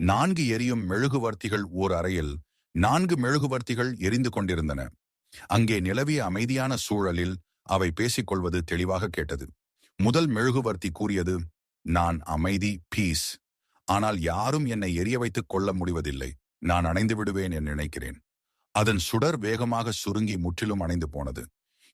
நான்கு எரியும் மெழுகுவர்த்திகள் ஓர் அறையில் நான்கு மெழுகுவர்த்திகள் எரிந்து கொண்டிருந்தன. அங்கே நிலவிய அமைதியான சூழலில் அவை பேசிக்கொள்வது தெளிவாக கேட்டது. முதல் மெழுகுவர்த்தி கூறியது நான் அமைதி பீஸ் ஆனால் யாரும் என்னை எரிய வைத்துக் கொள்ள முடிவதில்லை. நான் அணைந்து விடுவேன் என நினைக்கிறேன். அதன் சுடர் வேகமாக சுருங்கி முற்றிலும் அணைந்து போனது.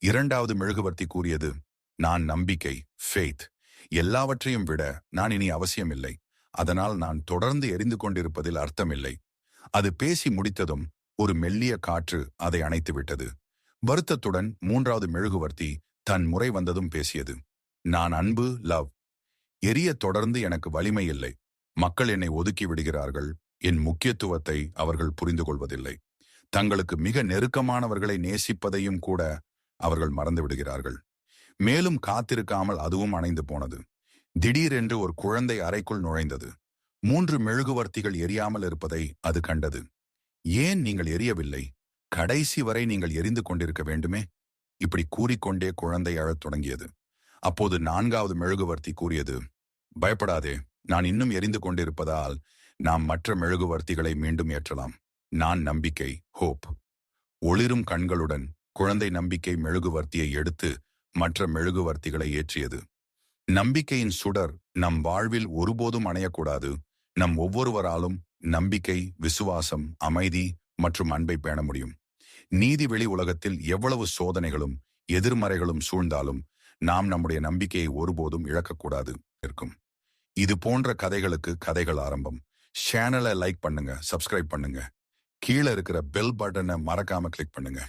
இரண்டாவது மெழுகுவர்த்தி கூறியது நான் நம்பிக்கை ஃபெய்த் எல்லாவற்றையும் விட நான் இனி அவசியமில்லை. அதனால் நான் தொடர்ந்து எரிந்து கொண்டிருப்பதில் அர்த்தமில்லை. அது பேசி முடித்ததும் ஒரு மெல்லிய காற்று அதை அணைத்துவிட்டது வருத்தத்துடன் மூன்றாவது மெழுகுவர்த்தி தன் முறை வந்ததும் பேசியது நான் அன்பு லவ். எரிய தொடர்ந்து எனக்கு வலிமை இல்லை. மக்கள் என்னை ஒதுக்கி விடுகிறார்கள். என் முக்கியத்துவத்தை அவர்கள் புரிந்து கொள்வதில்லை. தங்களுக்கு மிக நெருக்கமானவர்களை நேசிப்பதையும் கூட அவர்கள் மறந்து விடுகிறார்கள். மேலும் காத்திருக்காமல் அதுவும் அணைந்து போனது. திடீரென்று ஒரு குழந்தை அறைக்குள் நுழைந்தது. மூன்று மெழுகுவர்த்திகள் எரியாமல் இருப்பதை அது கண்டது. ஏன் நீங்கள் எரியவில்லை? கடைசி வரை நீங்கள் எரிந்து கொண்டிருக்க வேண்டுமே? இப்படி கூறிக்கொண்டே குழந்தை அழத் தொடங்கியது. அப்போது நான்காவது மெழுகுவர்த்தி கூறியது பயப்படாதே நான் இன்னும் எரிந்து கொண்டிருப்பதால் நாம் மற்ற மெழுகுவர்த்திகளை மீண்டும் ஏற்றலாம். நான் நம்பிக்கை ஹோப். ஒளிரும் கண்களுடன் குழந்தை நம்பிக்கை மெழுகுவர்த்தியை எடுத்து மற்ற மெழுகுவர்த்திகளை ஏற்றியது. நம்பிக்கையின் சுடர் நம் வாழ்வில் ஒருபோதும் அணையக்கூடாது. நம் ஒவ்வொருவராலும் நம்பிக்கை விசுவாசம் அமைதி மற்றும் அன்பை பேண முடியும். நீதி வெளி உலகத்தில் எவ்வளவு சோதனைகளும் எதிர்மறைகளும் சூழ்ந்தாலும் நாம் நம்முடைய நம்பிக்கையை ஒருபோதும் இழக்கக்கூடாது இருக்கும். இது போன்ற கதைகளுக்கு கதைகள் ஆரம்பம். சேனலை லைக் பண்ணுங்க சப்ஸ்கிரைப் பண்ணுங்க. கீழே இருக்கிற பெல் பட்டனை மறக்காம கிளிக் பண்ணுங்க.